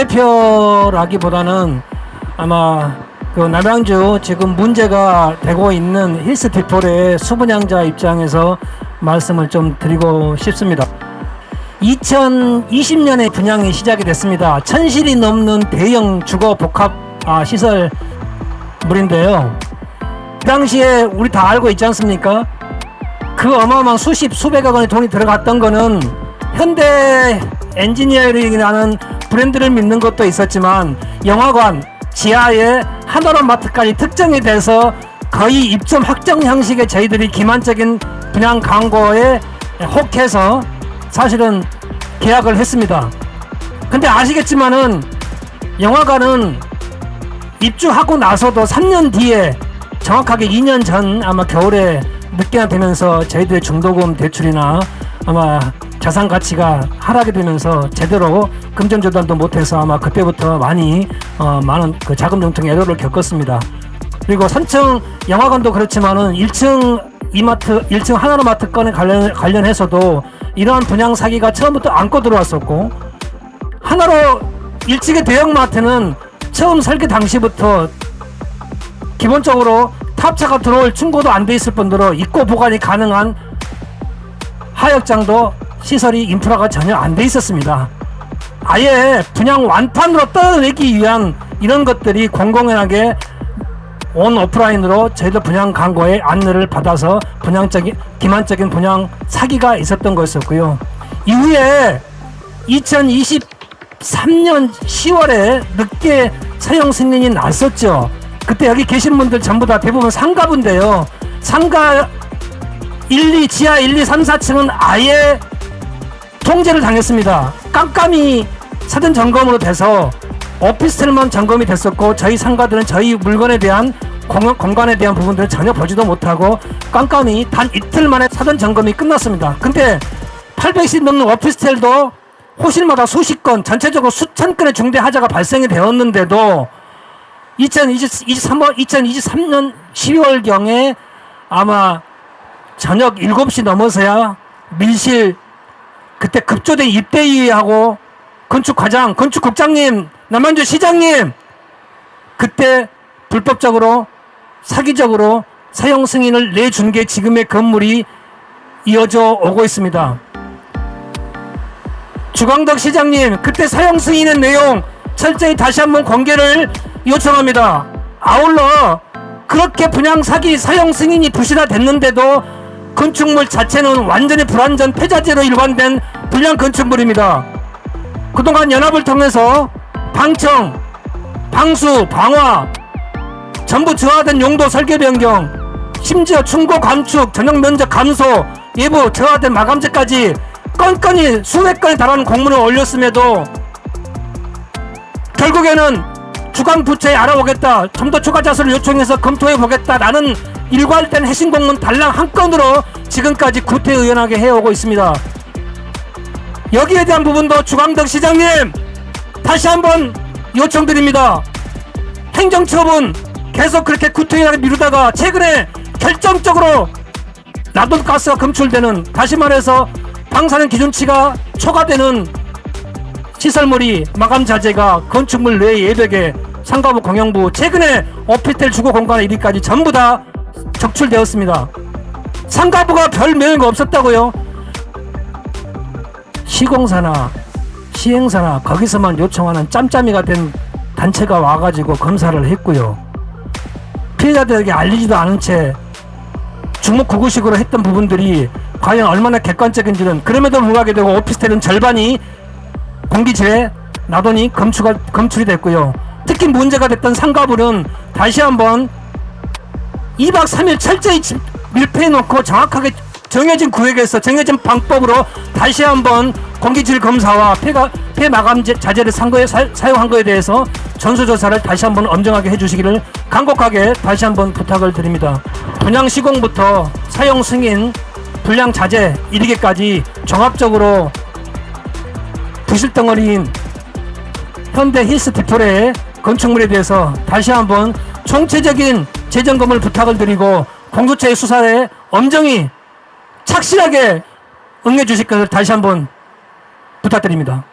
대표라기보다는 아마 그 남양주 지금 문제가 되고 있는 힐스 디폴의 수분양자 입장에서 말씀을 좀 드리고 싶습니다. 2020년에 분양이 시작이 됐습니다. 천실이 넘는 대형 주거 복합 아, 시설 물인데요. 그 당시에 우리 다 알고 있지 않습니까? 그 어마어마한 수십 수백억 원의 돈이 들어갔던 거는 현대 엔지니어링이라는 브랜드를 믿는 것도 있었지만 영화관 지하에 하나로 마트까지 특정이 돼서 거의 입점 확정 형식의 저희들이 기만적인 분양 광고에 혹해서 사실은 계약을 했습니다. 근데 아시겠지만은 영화관은 입주하고 나서도 3년 뒤에 정확하게 2년 전 아마 겨울에 늦게나 되면서 저희들의 중도금 대출이나 아마 자산 가치가 하락이 되면서 제대로 금전 조달도 못해서 아마 그때부터 많이 어, 많은 그 자금 등등 애로를 겪었습니다. 그리고 3층 영화관도 그렇지만은 1층 이마트, 1층 하나로 마트 건에 관련, 관련해서도 이러한 분양 사기가 처음부터 안고 들어왔었고 하나로 1층의 대형마트는 처음 설계 당시부터 기본적으로 탑차가 들어올 충고도 안 돼 있을 뿐더러 입고 보관이 가능한 하역장도 시설이 인프라가 전혀 안 돼 있었습니다. 아예 분양 완판으로 떠내기 위한 이런 것들이 공공연하게 온 오프라인으로 저희들 분양 광고에 안내를 받아서 분양적인 기만적인 분양 사기가 있었던 거였었고요. 이후에 2023년 10월에 늦게 사용 승인이 났었죠. 그때 여기 계신 분들 전부 다 대부분 상가분인데요. 상가 1, 2, 지하 1, 2, 3, 4층은 아예 통제를 당했습니다. 깜깜이 사전 점검으로 돼서 오피스텔만 점검이 됐었고 저희 상가들은 저희 물건에 대한 공, 공간에 대한 부분들을 전혀 보지도 못하고 깜깜이 단 이틀 만에 사전 점검이 끝났습니다. 근데 800씩 넘는 오피스텔도 호실마다 수십 건, 전체적으로 수천 건의 중대 하자가 발생이 되었는데도 2023년, 2023년 12월경에 아마 저녁 7시 넘어서야 밀실 그때 급조된 입대위하고 건축과장, 건축국장님, 남한주 시장님 그때 불법적으로 사기적으로 사용 승인을 내준 게 지금의 건물이 이어져 오고 있습니다. 주광덕 시장님 그때 사용 승인의 내용 철저히 다시 한번 공개를 요청합니다. 아울러 그렇게 분양 사기 사용 승인이 부실화됐는데도 건축물 자체는 완전히 불완전 폐자재로 일관된 불량 건축물입니다. 그동안 연합을 통해서 방청, 방수, 방화 전부 저하된 용도 설계 변경 심지어 충고 감축, 전용 면적 감소, 예부 저하된 마감재까지 건건이 수백 건에 달하는 공문을 올렸음에도 결국에는 주간 부처에 알아보겠다. 좀 더 추가 자수를 요청해서 검토해 보겠다라는 일괄된 해신 공문 달랑 한 건으로 지금까지 구태의연하게 해오고 있습니다. 여기에 대한 부분도 주광덕 시장님 다시 한번 요청드립니다. 행정처분 계속 그렇게 구태의연하게 미루다가 최근에 결정적으로 나돈가스가 검출되는 다시 말해서 방사능 기준치가 초과되는 시설물이 마감 자재가 건축물 내 예벽에 상가부 공영부 최근에 오피스텔 주거 공간에 이리까지 전부 다 적출되었습니다. 상가부가 별 명예가 없었다고요? 시공사나 시행사나 거기서만 요청하는 짬짬이가 된 단체가 와가지고 검사를 했고요. 피해자들에게 알리지도 않은 채 주목구구식으로 했던 부분들이 과연 얼마나 객관적인지는 그럼에도 불구하게 되고 오피스텔은 절반이 나돈이 검출가, 검출이 됐고요. 특히 문제가 됐던 상가부는 다시 한번 2박 3일 철저히 집- 밀폐해 놓고 정확하게 정해진 구역에서 정해진 방법으로 다시 한번 공기질 검사와 폐가 폐 마감 제- 자재를 산 거에 사, 사용한 거에 대해서 전수조사를 다시 한번 엄정하게 해주시기를 간곡하게 다시 한번 부탁을 드립니다. 분양 시공부터 사용 승인, 불량 자재 이르기까지 종합적으로 부실덩어리인 현대 힐스 디폴의 건축물에 대해서 다시 한번 총체적인 재점검을 부탁을 드리고 공소처의 수사에 엄정히 착실하게 응해 주실 것을 다시 한번 부탁드립니다.